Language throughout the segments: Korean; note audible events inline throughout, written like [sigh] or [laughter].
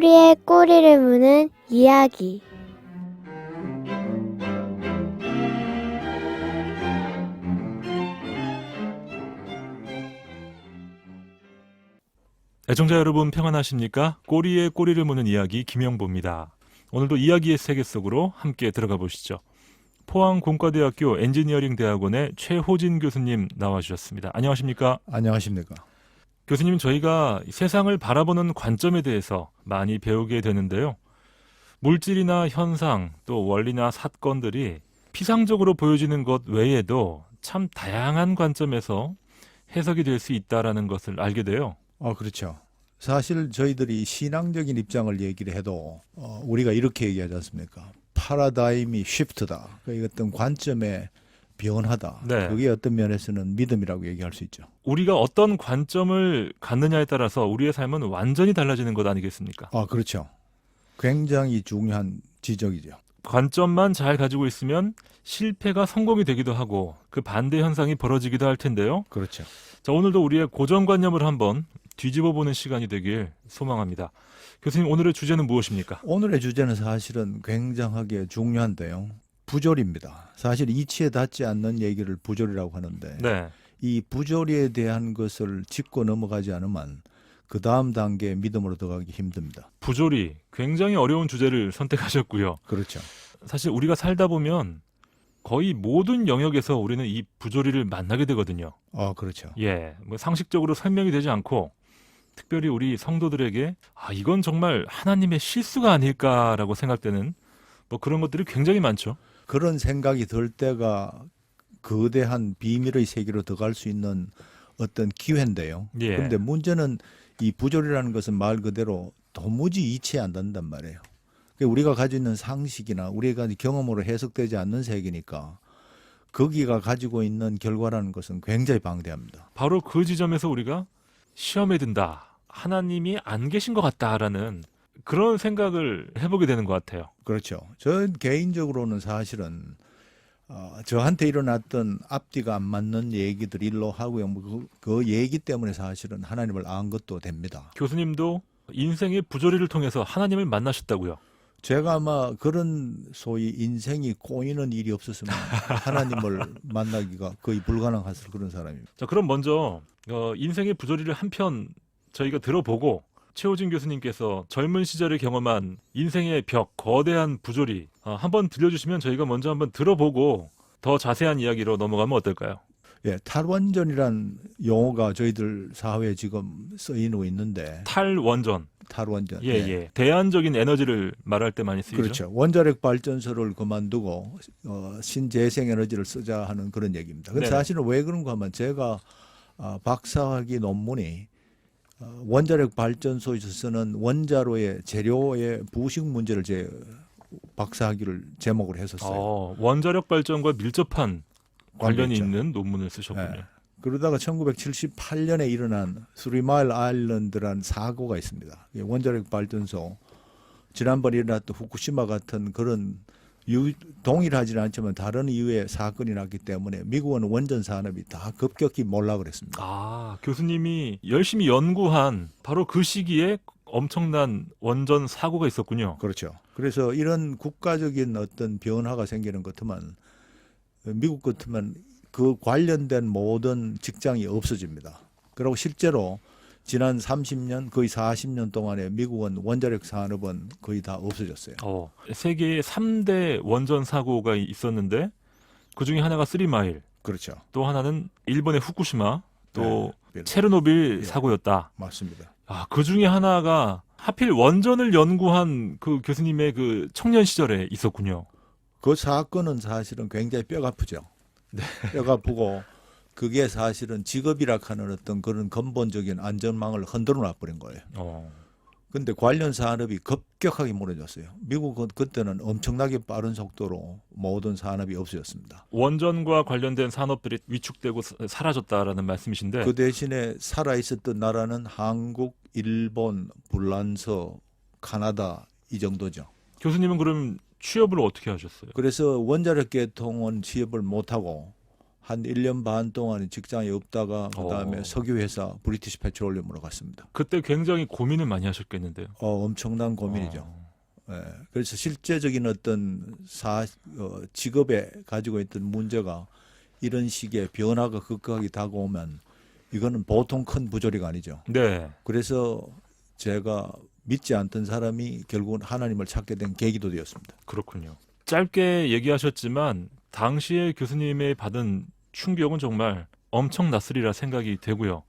꼬리에 꼬리를 무는 이야기. 애청자 여러분 평안하십니까? 꼬리에 꼬리를 무는 이야기 김영보입니다. 오늘도 이야기의 세계 속으로 함께 들어가 보시죠. 포항 공과대학교 엔지니어링 대학원의 최호진 교수님 나와주셨습니다. 안녕하십니까? 안녕하십니까. 교수님 저희가 세상을 바라보는 관점에 대해서 많이 배우게 되는데요. 물질이나 현상 또 원리나 사건들이 피상적으로 보여지는 것 외에도 참 다양한 관점에서 해석이 될 수 있다라는 것을 알게 돼요. 어, 그렇죠. 사실 저희들이 신앙적인 입장을 얘기를 해도 어, 우리가 이렇게 얘기하지 않습니까? 파라다임이 쉬프트다. 그 어떤 관점의 변화다. 네. 그게 어떤 면에서는 믿음이라고 얘기할 수 있죠. 우리가 어떤 관점을 갖느냐에 따라서 우리의 삶은 완전히 달라지는 것 아니겠습니까? 아, 그렇죠. 굉장히 중요한 지적이죠. 관점만 잘 가지고 있으면 실패가 성공이 되기도 하고 그 반대 현상이 벌어지기도 할 텐데요. 그렇죠. 자, 오늘도 우리의 고정관념을 한번 뒤집어 보는 시간이 되길 소망합니다. 교수님, 오늘의 주제는 무엇입니까? 오늘의 주제는 사실은 굉장하게 중요한데요. 부조리입니다. 사실 이치에 닿지 않는 얘기를 부조리라고 하는데 네. 이 부조리에 대한 것을 짚고 넘어가지 않으면 그 다음 단계의 믿음으로 들어가기 힘듭니다. 부조리. 굉장히 어려운 주제를 선택하셨고요. 그렇죠. 사실 우리가 살다 보면 거의 모든 영역에서 우리는 이 부조리를 만나게 되거든요. 아, 그렇죠. 예, 뭐 상식적으로 설명이 되지 않고 특별히 우리 성도들에게 아 이건 정말 하나님의 실수가 아닐까라고 생각되는 뭐 그런 것들이 굉장히 많죠. 그런 생각이 들 때가 거대한 비밀의 세계로 들어갈 수 있는 어떤 기회인데요. 예. 그런데 문제는 이 부조리라는 것은 말 그대로 도무지 이치에 안 닿는단 말이에요. 그러니까 우리가 가지고 있는 상식이나 우리가 경험으로 해석되지 않는 세계니까 거기가 가지고 있는 결과라는 것은 굉장히 방대합니다. 바로 그 지점에서 우리가 시험에 든다. 하나님이 안 계신 것 같다라는 그런 생각을 해보게 되는 것 같아요. 그렇죠. 저 개인적으로는 사실은 어, 저한테 일어났던 앞뒤가 안 맞는 얘기들 일로 하고요. 뭐 그, 그 얘기 때문에 사실은 하나님을 안 것도 됩니다. 교수님도 인생의 부조리를 통해서 하나님을 만나셨다고요. 제가 아마 그런 소위 인생이 꼬이는 일이 없었으면 [laughs] 하나님을 만나기가 거의 불가능했을 그런 사람입니다. 자, 그럼 먼저 어, 인생의 부조리를 한 편 저희가 들어보고 최호진 교수님께서 젊은 시절에 경험한 인생의 벽, 거대한 부조리 어, 한번 들려주시면 저희가 먼저 한번 들어보고 더 자세한 이야기로 넘어가면 어떨까요? 예, 탈원전이란 용어가 저희들 사회에 지금 쓰이고 있는데 탈원전, 탈원전. 예, 예, 대안적인 에너지를 말할 때 많이 쓰이죠. 그렇죠. 원자력 발전소를 그만두고 어, 신재생 에너지를 쓰자 하는 그런 얘기입니다. 근데 네네. 사실은 왜 그런가 하면 제가 어, 박사학위 논문이 어, 원자력 발전소에서 쓰는 원자로의 재료의 부식 문제를 제 박사학위를 제목으로 했었어요. 어, 원자력 발전과 밀접한 관련이 관련있죠. 있는 논문을 쓰셨군요. 예. 그러다가 1978년에 일어난 스리마일 아일랜드라는 사고가 있습니다. 이게 원자력 발전소 지난번에 일어났던 후쿠시마 같은 그런 유, 동일하지는 않지만 다른 이유의 사건이 났기 때문에 미국은 원전 산업이 다 급격히 몰라 그랬습니다. 아, 교수님이 열심히 연구한 바로 그 시기에 엄청난 원전 사고가 있었군요. 그렇죠. 그래서 이런 국가적인 어떤 변화가 생기는 것 같으면 미국 같으면 그 관련된 모든 직장이 없어집니다. 그리고 실제로 지난 30년 거의 40년 동안에 미국은 원자력 산업은 거의 다 없어졌어요. 어, 세계에 3대 원전 사고가 있었는데 그 중에 하나가 쓰리마일, 그렇죠. 또 하나는 일본의 후쿠시마, 또 네, 체르노빌 예. 사고였다. 맞습니다. 아, 그 중에 하나가 하필 원전을 연구한 그 교수님의 그 청년 시절에 있었군요. 그 사건은 사실은 굉장히 뼈가 아프죠. 네. 뼈가 아프고 [laughs] 그게 사실은 직업이라 하는 어떤 그런 근본적인 안전망을 흔들어 놔버린 거예요. 어. 근데 관련 산업이 급격하게 무너졌어요. 미국은 그때는 엄청나게 빠른 속도로 모든 산업이 없어졌습니다. 원전과 관련된 산업들이 위축되고 사- 사라졌다라는 말씀이신데 그 대신에 살아 있었던 나라는 한국, 일본, 불란서, 카나다 이 정도죠. 교수님은 그럼 취업을 어떻게 하셨어요? 그래서 원자력 계통은 취업을 못 하고 한 1년 반 동안 직장에 없다가 그다음에 어. 석유 회사 브리티시 페트롤리움으로 갔습니다. 그때 굉장히 고민을 많이 하셨겠는데요. 어, 엄청난 고민이죠. 어. 예, 그래서 실제적인 어떤 사 어, 직업에 가지고 있던 문제가 이런 식의 변화가 급격하게 다가오면 이거는 보통 큰 부조리가 아니죠. 네. 그래서 제가 믿지 않던 사람이 결국은 하나님을 찾게 된 계기도 되었습니다. 그렇군요. 짧게 얘기하셨지만 당시에 교수님의 받은 충격은 정말 엄청났으리라 생각이 되고요.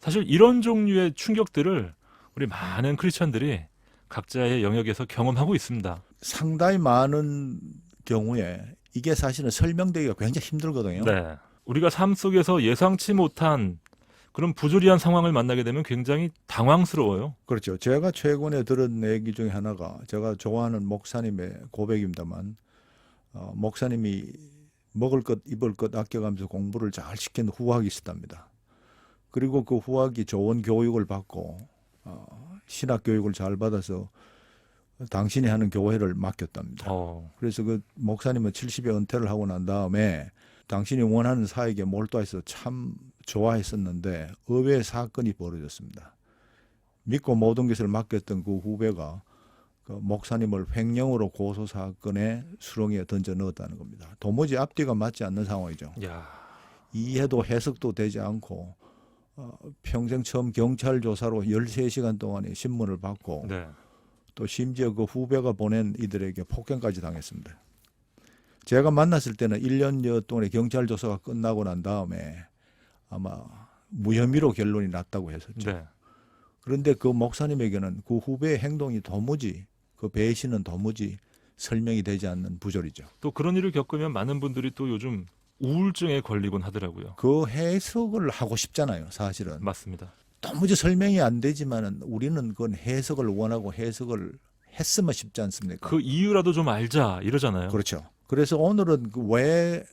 사실 이런 종류의 충격들을 우리 많은 크리스천들이 각자의 영역에서 경험하고 있습니다. 상당히 많은 경우에 이게 사실은 설명되기가 굉장히 힘들거든요. 네. 우리가 삶 속에서 예상치 못한 그런 부조리한 상황을 만나게 되면 굉장히 당황스러워요. 그렇죠. 제가 최근에 들은 얘기 중에 하나가 제가 좋아하는 목사님의 고백입니다만 어, 목사님이 먹을 것 입을 것 아껴가면서 공부를 잘 시킨 후학이 있었답니다. 그리고 그 후학이 좋은 교육을 받고 어, 신학 교육을 잘 받아서 당신이 하는 교회를 맡겼답니다. 어, 그래서 그 목사님은 70에 은퇴를 하고 난 다음에 당신이 원하는 사역에 몰두해서 참 좋아했었는데 의외의 사건이 벌어졌습니다. 믿고 모든 것을 맡겼던 그 후배가 그 목사님을 횡령으로 고소 사건에 수렁에 던져 넣었다는 겁니다. 도무지 앞뒤가 맞지 않는 상황이죠. 야, 이해도 해석도 되지 않고 어, 평생 처음 경찰 조사로 13시간 동안의 신문을 받고 네. 또 심지어 그 후배가 보낸 이들에게 폭행까지 당했습니다. 제가 만났을 때는 1년여 동안의 경찰 조사가 끝나고 난 다음에 아마 무혐의로 결론이 났다고 했었죠. 네. 그런데 그 목사님에게는 그 후배의 행동이 도무지 그 배신은 도무지 설명이 되지 않는 부조리죠. 또 그런 일을 겪으면 많은 분들이 또 요즘 우울증에 걸리곤 하더라고요. 그 해석을 하고 싶잖아요, 사실은. 맞습니다. 도무지 설명이 안 되지만은 우리는 그건 해석을 원하고 해석을 했으면 싶지 않습니까? 그 이유라도 좀 알자 이러잖아요. 그렇죠. 그래서 오늘은 그왜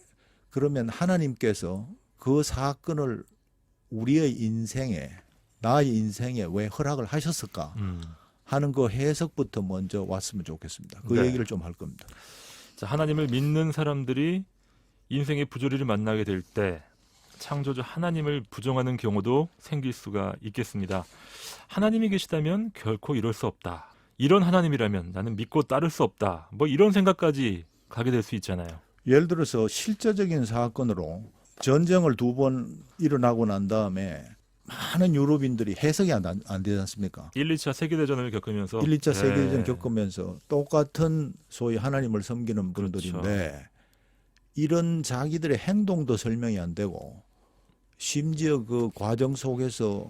그러면 하나님께서 그 사건을 우리의 인생에 나의 인생에 왜 허락을 하셨을까 음. 하는 그 해석부터 먼저 왔으면 좋겠습니다. 그 네. 얘기를 좀 할 겁니다. 자, 하나님을 믿는 사람들이 인생의 부조리를 만나게 될 때 창조주 하나님을 부정하는 경우도 생길 수가 있겠습니다. 하나님이 계시다면 결코 이럴 수 없다. 이런 하나님이라면 나는 믿고 따를 수 없다. 뭐 이런 생각까지 가게 될 수 있잖아요. 예를 들어서 실제적인 사건으로 전쟁을 두 번 일어나고 난 다음에 많은 유럽인들이 해석이 안, 안 되지 않습니까? 1, 2차 세계대전을 겪으면서 1, 2차 세계대전 네. 겪으면서 똑같은 소위 하나님을 섬기는 그렇죠. 분들인데 이런 자기들의 행동도 설명이 안 되고 심지어 그 과정 속에서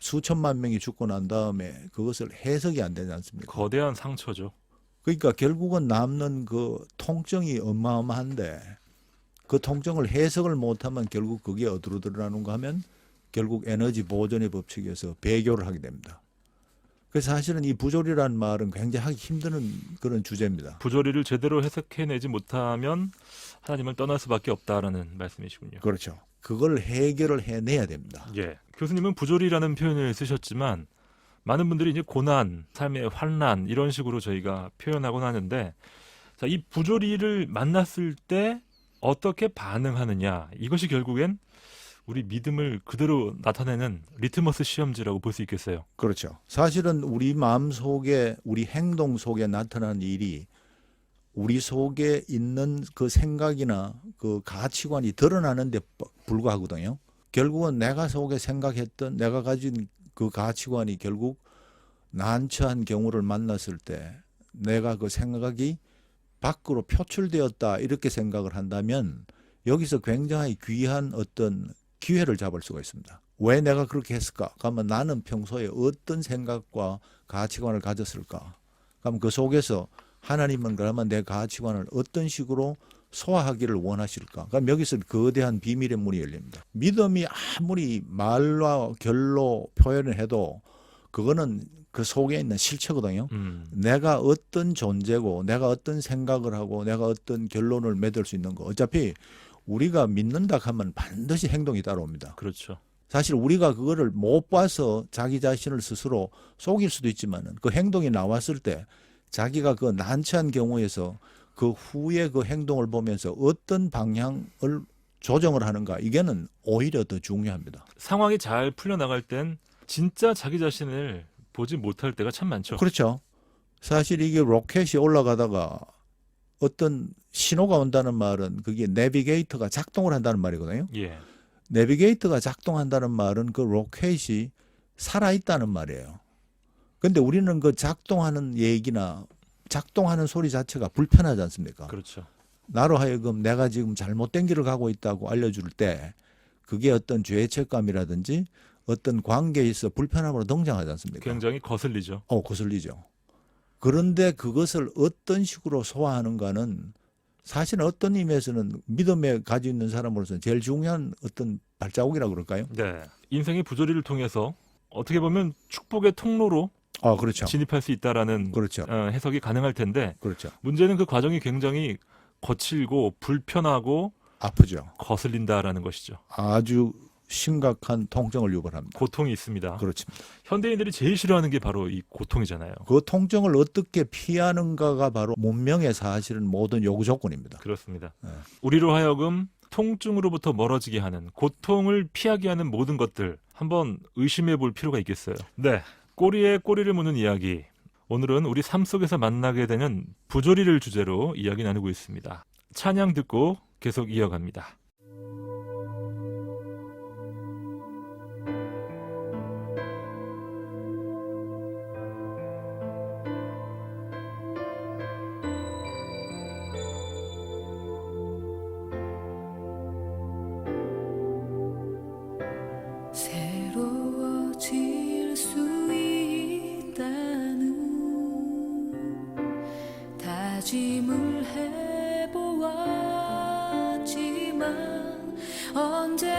수천만 명이 죽고 난 다음에 그것을 해석이 안 되지 않습니까? 거대한 상처죠. 그러니까 결국은 남는 그 통증이 어마어마한데 그 통증을 해석을 못하면 결국 그게 어디로 드러나는가 하면 결국 에너지 보존의 법칙에서 배교를 하게 됩니다. 그래서 사실은 이 부조리라는 말은 굉장히 하기 힘든 그런 주제입니다. 부조리를 제대로 해석해내지 못하면 하나님을 떠날 수밖에 없다라는 말씀이시군요. 그렇죠. 그걸 해결을 해내야 됩니다. 예. 교수님은 부조리라는 표현을 쓰셨지만 많은 분들이 이제 고난, 삶의 환란 이런 식으로 저희가 표현하곤 하는데 자, 이 부조리를 만났을 때 어떻게 반응하느냐 이것이 결국엔 우리 믿음을 그대로 나타내는 리트머스 시험지라고 볼 수 있겠어요. 그렇죠. 사실은 우리 마음 속에 우리 행동 속에 나타나는 일이 우리 속에 있는 그 생각이나 그 가치관이 드러나는데 불과하거든요. 결국은 내가 속에 생각했던 내가 가진 그 가치관이 결국 난처한 경우를 만났을 때 내가 그 생각이 밖으로 표출되었다 이렇게 생각을 한다면 여기서 굉장히 귀한 어떤 기회를 잡을 수가 있습니다. 왜 내가 그렇게 했을까? 그러면 나는 평소에 어떤 생각과 가치관을 가졌을까? 그럼 그 속에서 하나님은 그러면 내 가치관을 어떤 식으로 소화하기를 원하실까? 그럼 여기서 거대한 비밀의 문이 열립니다. 믿음이 아무리 말과 결로 표현을 해도 그거는 그 속에 있는 실체거든요. 음. 내가 어떤 존재고 내가 어떤 생각을 하고 내가 어떤 결론을 맺을 수 있는 거 어차피 우리가 믿는다 하면 반드시 행동이 따라옵니다. 그렇죠. 사실 우리가 그거를 못 봐서 자기 자신을 스스로 속일 수도 있지만은 그 행동이 나왔을 때 자기가 그 난처한 경우에서 그 후에 그 행동을 보면서 어떤 방향을 조정을 하는가 이게는 오히려 더 중요합니다. 상황이 잘 풀려나갈 땐 진짜 자기 자신을 보지 못할 때가 참 많죠. 그렇죠. 사실 이게 로켓이 올라가다가 어떤 신호가 온다는 말은 그게 내비게이터가 작동을 한다는 말이거든요. 예. 내비게이터가 작동한다는 말은 그 로켓이 살아있다는 말이에요. 근데 우리는 그 작동하는 얘기나 작동하는 소리 자체가 불편하지 않습니까? 그렇죠. 나로 하여금 내가 지금 잘못된 길을 가고 있다고 알려줄 때 그게 어떤 죄책감이라든지 어떤 관계에 있어 불편함으로 등장하지 않습니까? 굉장히 거슬리죠. 어, 거슬리죠. 그런데 그것을 어떤 식으로 소화하는가는 사실 어떤 의미에서는 믿음에 가지고 있는 사람으로서 제일 중요한 어떤 발자국이라고 그럴까요? 네. 인생의 부조리를 통해서 어떻게 보면 축복의 통로로 아, 그렇죠. 진입할 수 있다라는 그렇죠. 어, 해석이 가능할 텐데 그렇죠. 문제는 그 과정이 굉장히 거칠고 불편하고 아프죠. 거슬린다라는 것이죠. 아주 심각한 통증을 유발합니다. 고통이 있습니다. 그렇습니다. 현대인들이 제일 싫어하는 게 바로 이 고통이잖아요. 그 통증을 어떻게 피하는가가 바로 문명의 사실은 모든 요구 조건입니다. 그렇습니다. 네. 우리로 하여금 통증으로부터 멀어지게 하는 고통을 피하게 하는 모든 것들 한번 의심해 볼 필요가 있겠어요. 네. 꼬리에 꼬리를 무는 이야기. 오늘은 우리 삶 속에서 만나게 되는 부조리를 주제로 이야기 나누고 있습니다. 찬양 듣고 계속 이어갑니다. 다짐을 해보았지만 언제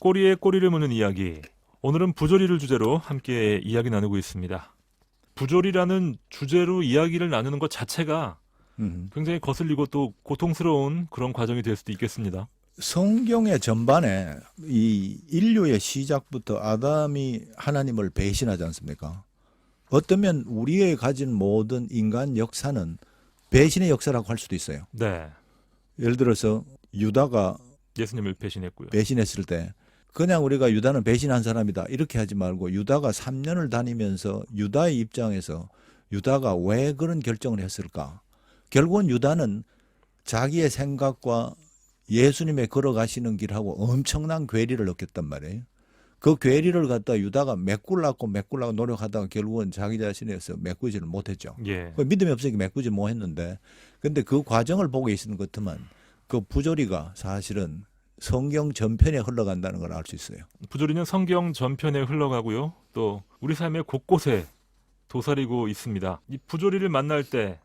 꼬리에 꼬리를 무는 이야기. 오늘은 부조리를 주제로 함께 이야기 나누고 있습니다. 부조리라는 주제로 이야기를 나누는 것 자체가 음. 굉장히 거슬리고 또 고통스러운 그런 과정이 될 수도 있겠습니다. 성경의 전반에 이 인류의 시작부터 아담이 하나님을 배신하지 않습니까? 어쩌면 우리의 가진 모든 인간 역사는 배신의 역사라고 할 수도 있어요. 네. 예를 들어서 유다가 예수님을 배신했고요. 배신했을 때 그냥 우리가 유다는 배신한 사람이다 이렇게 하지 말고 유다가 3년을 다니면서 유다의 입장에서 유다가 왜 그런 결정을 했을까? 결국은 유다는 자기의 생각과 예수님의 걸어가시는 길하고 엄청난 괴리를 느꼈단 말이에요. 그 괴리를 갖다 유다가 메꿀라고 메꿀라고 노력하다가 결국은 자기 자신에서 메꾸지를 못했죠. 예. 그 믿음이 없으니까 메꾸지 못했는데 근데 그 과정을 보고 있는 것 같으면 그 부조리가 사실은 성경 전편에 흘러간다는 걸 알 수 있어요. 부조리는 성경 전편에 흘러가고요. 또 우리 삶의 곳곳에 도사리고 있습니다. 이 부조리를 만날 때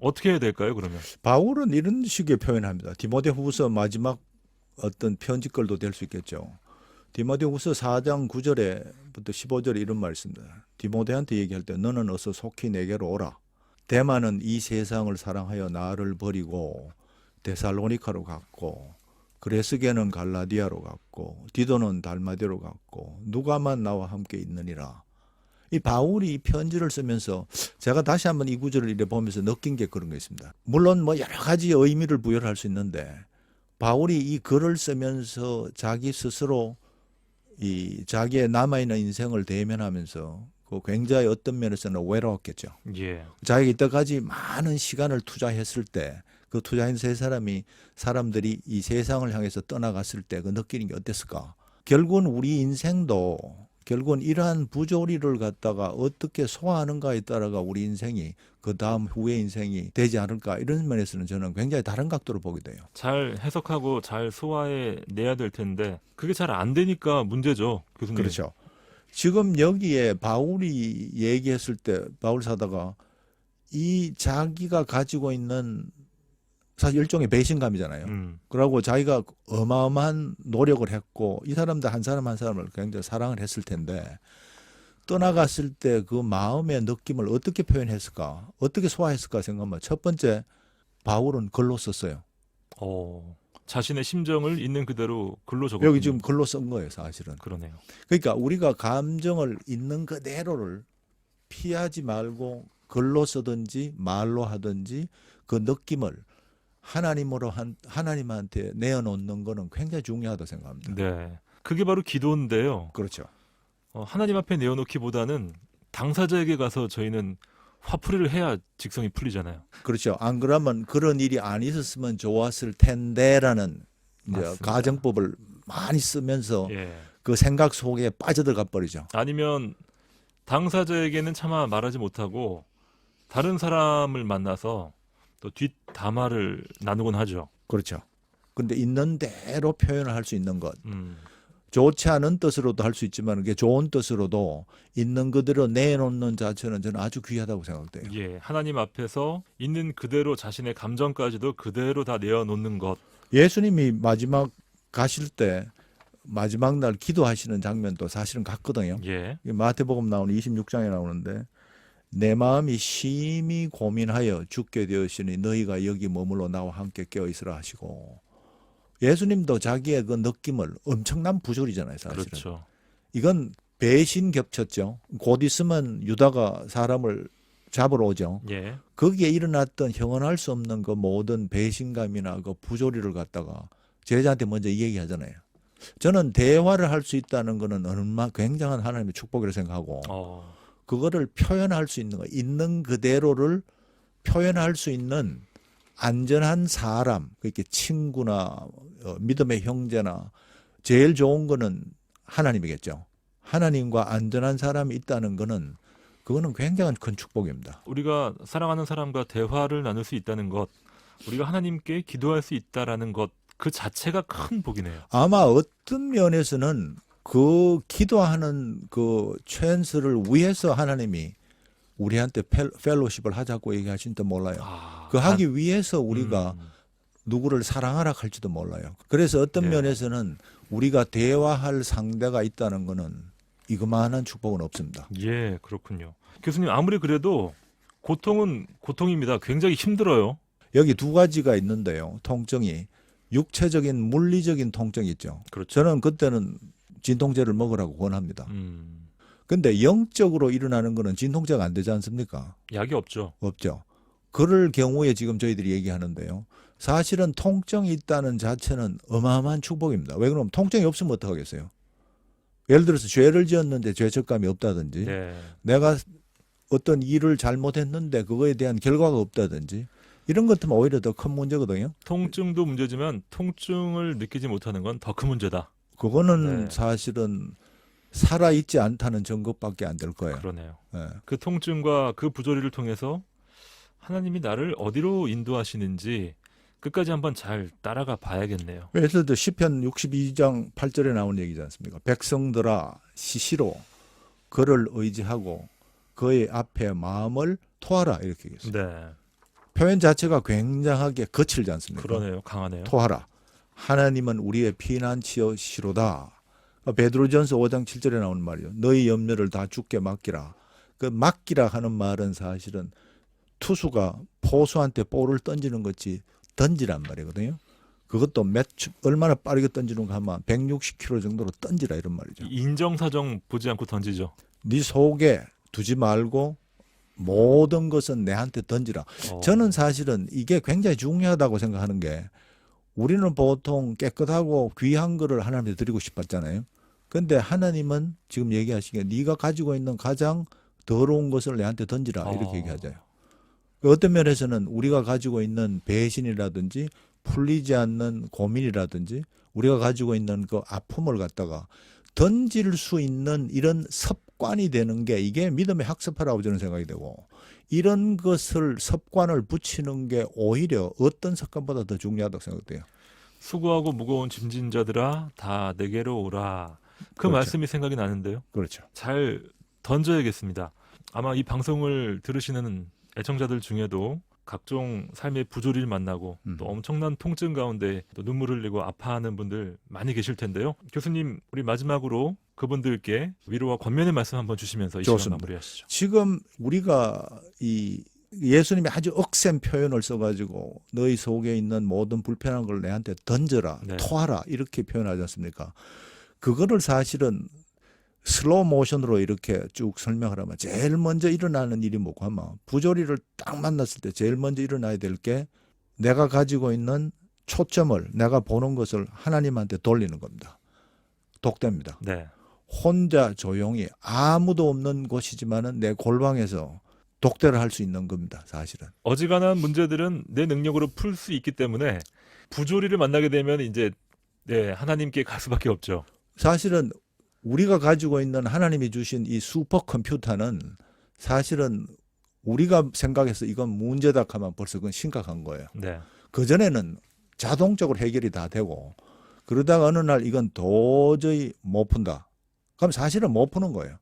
어떻게 해야 될까요? 그러면 바울은 이런 식의 표현합니다. 디모데후서 마지막 어떤 편지글도 될 수 있겠죠. 디모데후서 4장 9절에부터 15절에 이런 말이 있습니다. 디모데한테 얘기할 때 너는 어서 속히 내게로 오라. 대만은 이 세상을 사랑하여 나를 버리고 데살로니카로 갔고 그레스게는 갈라디아로 갔고 디도는 달마디로 갔고 누가만 나와 함께 있느니라. 이 바울이 이 편지를 쓰면서 제가 다시 한번 이 구절을 이래 보면서 느낀 게 그런 게 있습니다. 물론 뭐 여러 가지 의미를 부여할 수 있는데 바울이 이 글을 쓰면서 자기 스스로 이 자기의 남아 있는 인생을 대면하면서 그 굉장히 어떤 면에서는 외로웠겠죠. 예. 자기가 이때까지 많은 시간을 투자했을 때 그 투자한 세 사람이 사람들이 이 세상을 향해서 떠나갔을 때 그 느끼는 게 어땠을까? 결국은 우리 인생도 결국은 이러한 부조리를 갖다가 어떻게 소화하는가에 따라가 우리 인생이 그 다음 후의 인생이 되지 않을까 이런 면에서는 저는 굉장히 다른 각도로 보게 돼요. 잘 해석하고 잘 소화해 내야 될 텐데 그게 잘 안 되니까 문제죠, 교수님. 그렇죠. 지금 여기에 바울이 얘기했을 때 바울 사다가 이 자기가 가지고 있는 사실 일종의 배신감이잖아요. 음. 그러고 자기가 어마어마한 노력을 했고 이 사람들 한 사람 한 사람을 굉장히 사랑을 했을 텐데 떠나갔을 때 그 마음의 느낌을 어떻게 표현했을까 어떻게 소화했을까 생각하면 첫 번째 바울은 글로 썼어요. 어. 자신의 심정을 있는 그대로 글로 적었군요. 여기 지금 글로 쓴 거예요 사실은. 그러네요. 그러니까 우리가 감정을 있는 그대로를 피하지 말고 글로 쓰든지 말로 하든지 그 느낌을 하나님으로 한 하나님한테 내어놓는 거는 굉장히 중요하다고 생각합니다. 네. 그게 바로 기도인데요. 그렇죠. 어, 하나님 앞에 내어놓기보다는 당사자에게 가서 저희는 화풀이를 해야 직성이 풀리잖아요. 그렇죠. 안 그러면 그런 일이 안 있었으면 좋았을 텐데라는. 가정법을 많이 쓰면서 예. 그 생각 속에 빠져들어가 버리죠. 아니면 당사자에게는 차마 말하지 못하고 다른 사람을 만나서 또 뒷담화를 나누곤 하죠. 그렇죠. 근데 있는 대로 표현을 할 수 있는 것. 음. 좋지 않은 뜻으로도 할 수 있지만 그게 좋은 뜻으로도 있는 그대로 내놓는 자체는 저는 아주 귀하다고 생각돼요. 예, 하나님 앞에서 있는 그대로 자신의 감정까지도 그대로 다 내어놓는 것. 예수님이 마지막 가실 때 마지막 날 기도하시는 장면도 사실은 같거든요. 예, 이 마태복음 나오는 26장에 나오는데 내 마음이 심히 고민하여 죽게 되었으니 너희가 여기 머물러 나와 함께 깨어 있으라 하시고 예수님도 자기의 그 느낌을 엄청난 부조리잖아요, 사실은. 그렇죠. 이건 배신 겹쳤죠. 곧 있으면 유다가 사람을 잡으러 오죠. 예, 거기에 일어났던 형언할 수 없는 그 모든 배신감이나 그 부조리를 갖다가 제자한테 먼저 얘기하잖아요. 저는 대화를 할 수 있다는 거는 얼마 굉장한 하나님의 축복이라고 생각하고 어, 그거를 표현할 수 있는 거 있는 그대로를 표현할 수 있는 안전한 사람 그렇게 친구나 어, 믿음의 형제나 제일 좋은 거는 하나님이겠죠. 하나님과 안전한 사람이 있다는 거는 그거는 굉장한 큰 축복입니다. 우리가 사랑하는 사람과 대화를 나눌 수 있다는 것, 우리가 하나님께 기도할 수 있다라는 것, 그 자체가 큰 복이네요. 아마 어떤 면에서는 그 기도하는 그 찬스를 위해서 하나님이 우리한테 펠, 펠로십을 하자고 얘기하신지 몰라요. 아, 그 하기 위해서 우리가 음, 누구를 사랑하라 할지도 몰라요. 그래서 어떤 네. 면에서는 우리가 대화할 상대가 있다는 거는 이거만한 축복은 없습니다. 예, 그렇군요. 교수님 아무리 그래도 고통은 고통입니다. 굉장히 힘들어요. 여기 두 가지가 있는데요. 통증이 육체적인 물리적인 통증이 있죠. 그렇죠. 저는 그때는 진통제를 먹으라고 권합니다. 음, 근데 영적으로 일어나는 거는 진통제가 안 되지 않습니까? 약이 없죠. 없죠. 그럴 경우에 지금 저희들이 얘기하는데요. 사실은 통증이 있다는 자체는 어마어마한 축복입니다. 왜 그러면 통증이 없으면 어떡하겠어요? 예를 들어서 죄를 지었는데 죄책감이 없다든지 네. 내가 어떤 일을 잘못했는데 그거에 대한 결과가 없다든지 이런 것들은 오히려 더 큰 문제거든요. 통증도 문제지만 통증을 느끼지 못하는 건 더 큰 문제다. 그거는 네. 사실은 살아 있지 않다는 증거밖에 안 될 거예요. 그러네요. 예. 그 통증과 그 부조리를 통해서 하나님이 나를 어디로 인도하시는지 끝까지 한번 잘 따라가 봐야겠네요. 예를 들어 시편 62장 8절에 나온 얘기지 않습니까? 백성들아 시시로 그를 의지하고 그의 앞에 마음을 토하라 이렇게 얘기했어요. 네. 표현 자체가 굉장하게 거칠지 않습니까? 그러네요. 강하네요. 토하라. 하나님은 우리의 피난치여시로다. 베드로전서 5장 7절에 나오는 말이요. 너희 염려를 다 죽게 맡기라. 그 맡기라 하는 말은 사실은 투수가 포수한테 볼을 던지는 것이 던지란 말이거든요. 그것도 몇 초- 얼마나 빠르게 던지는가 하면 160km 정도로 던지라 이런 말이죠. 인정사정 보지 않고 던지죠. 네 속에 두지 말고 모든 것은 내한테 던지라. 어. 저는 사실은 이게 굉장히 중요하다고 생각하는 게 우리는 보통 깨끗하고 귀한 거를 하나님한테 드리고 싶었잖아요. 근데 하나님은 지금 얘기하시기에 네가 가지고 있는 가장 더러운 것을 내한테 던지라 어. 이렇게 얘기하잖아요. 어떤 면에서는 우리가 가지고 있는 배신이라든지 풀리지 않는 고민이라든지 우리가 가지고 있는 그 아픔을 갖다가 던질 수 있는 이런 습관이 되는 게 이게 믿음의 학습하라고 저는 생각이 되고 이런 것을 습관을 붙이는 게 오히려 어떤 습관보다 더 중요하다고 생각돼요. 수고하고 무거운 짐진 자들아 다 내게로 오라. 그 그렇죠. 말씀이 생각이 나는데요. 그렇죠. 잘 던져야겠습니다. 아마 이 방송을 들으시는 애청자들 중에도 각종 삶의 부조리를 만나고 음. 또 엄청난 통증 가운데 또 눈물을 흘리고 아파하는 분들 많이 계실 텐데요. 교수님, 우리 마지막으로 그분들께 위로와 권면의 말씀 한번 주시면서 이 시간 좋습니다. 마무리하시죠. 지금 우리가 이 예수님이 아주 억센 표현을 써가지고 너희 속에 있는 모든 불편한 걸 내한테 던져라, 네. 토하라 이렇게 표현하지 않습니까? 그거를 사실은 슬로우 모션으로 이렇게 쭉 설명을 하면 제일 먼저 일어나는 일이 뭐고 하면 부조리를 딱 만났을 때 제일 먼저 일어나야 될 게 내가 가지고 있는 초점을 내가 보는 것을 하나님한테 돌리는 겁니다. 독대입니다. 네. 혼자 조용히 아무도 없는 곳이지만은 내 골방에서 독대를 할 수 있는 겁니다. 사실은. 어지간한 문제들은 내 능력으로 풀 수 있기 때문에 부조리를 만나게 되면 이제 네, 하나님께 갈 수밖에 없죠. 사실은 우리가 가지고 있는 하나님이 주신 이 슈퍼 컴퓨터는 사실은 우리가 생각해서 이건 문제다 하면 벌써 그건 심각한 거예요. 네. 그 전에는 자동적으로 해결이 다 되고 그러다가 어느 날 이건 도저히 못 푼다. 그럼 사실은 못 푸는 거예요.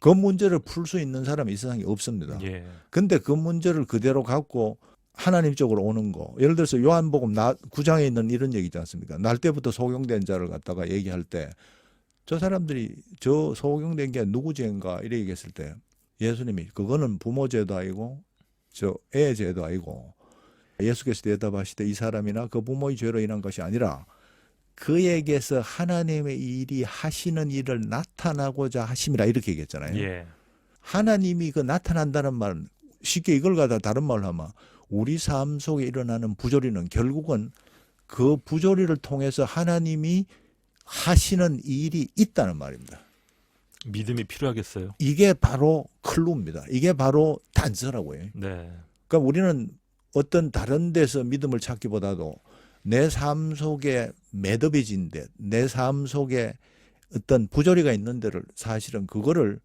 그 문제를 풀 수 있는 사람이 이 세상에 없습니다. 예. 근데 그 문제를 그대로 갖고 하나님 쪽으로 오는 거. 예를 들어서 요한복음 나 9장에 있는 이런 얘기 있지 않습니까? 날 때부터 소경된 자를 갖다가 얘기할 때 저 사람들이 저 소경된 게 누구 죄인가 이래 얘기했을 때 예수님이 그거는 부모 죄도 아니고 저애 죄도 아니고 예수께서 대답하시되 이 사람이나 그 부모의 죄로 인한 것이 아니라 그에게서 하나님의 일이 하시는 일을 나타나고자 하심이라 이렇게 얘기했잖아요. 예. 하나님이 그 나타난다는 말은 쉽게 이걸 갖다 다른 말로 하면 우리 삶 속에 일어나는 부조리는 결국은 그 부조리를 통해서 하나님이 하시는 일이 있다는 말입니다. 믿음이 필요하겠어요. 이게 바로 클루입니다. 이게 바로 단서라고 해요. 네. 그러니까 우리는 어떤 다른 데서 믿음을 찾기보다도 내 삶 속에 매듭이 진 데 내 삶 속에 어떤 부조리가 있는 데를 사실은 그거를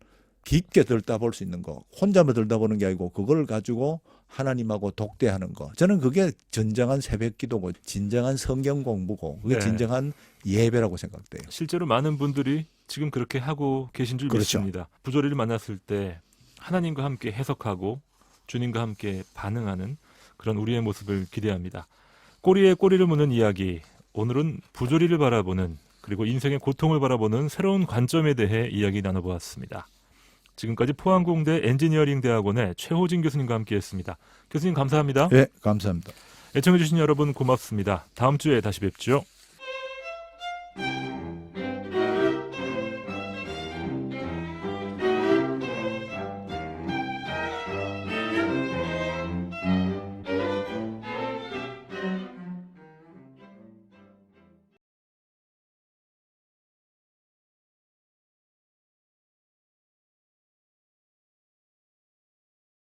깊게 들다볼 수 있는 거 혼자만 들다보는 게 아니고 그걸 가지고 하나님하고 독대하는 거 저는 그게 진정한 새벽기도고 진정한 성경 공부고 그게 네. 진정한 예배라고 생각돼요. 실제로 많은 분들이 지금 그렇게 하고 계신 줄 그렇죠. 믿습니다. 부조리를 만났을 때 하나님과 함께 해석하고 주님과 함께 반응하는 그런 우리의 모습을 기대합니다. 꼬리에 꼬리를 무는 이야기. 오늘은 부조리를 바라보는 그리고 인생의 고통을 바라보는 새로운 관점에 대해 이야기 나눠보았습니다. 지금까지 포항공대 엔지니어링 대학원의 최호진 교수님과 함께했습니다. 교수님 감사합니다. 네, 감사합니다. 애청해주신 여러분 고맙습니다. 다음 주에 다시 뵙죠.